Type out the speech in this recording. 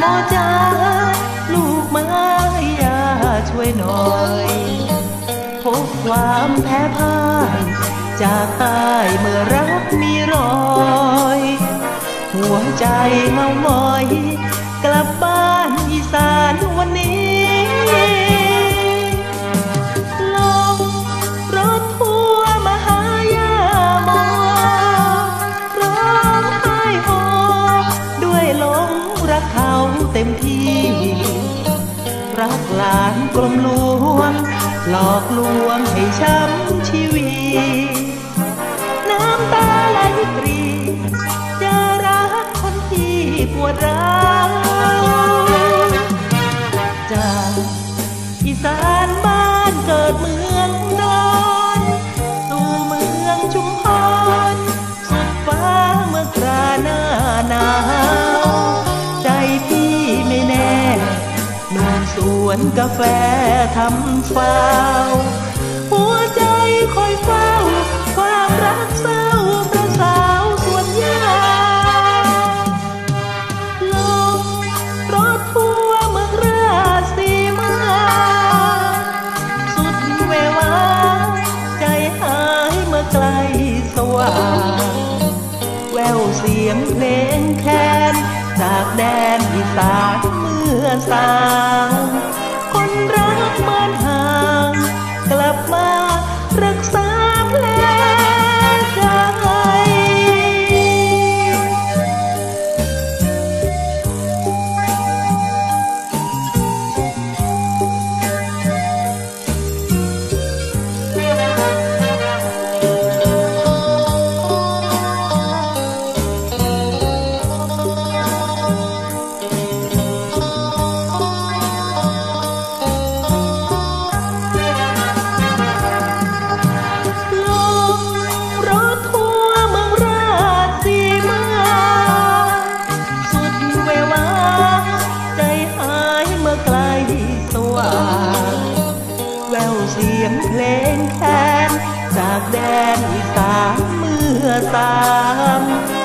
หมอจ้าลูกมายาช่วยหน่อย พบความแพ้พ่าย จากตายเมื่อรักมีรอย หัวใจเมามอย กลับบ้านอีสานวัน ต็มที่ รักหลานกลมลวง หลอกลวงให้ช้ำชีวีน้ สวนกาแฟทำฟาวหัวใจคอยเฝ้า ความรักเศร้าประสาวสวนยาลงรถทัวเมืองราสีมา สุดเววา ใจหายเมื่อไกลสว่างแววเสียงเพลงแคนจากแดนอีสานเมื่อสางากแดนอีสานเมื่อสาม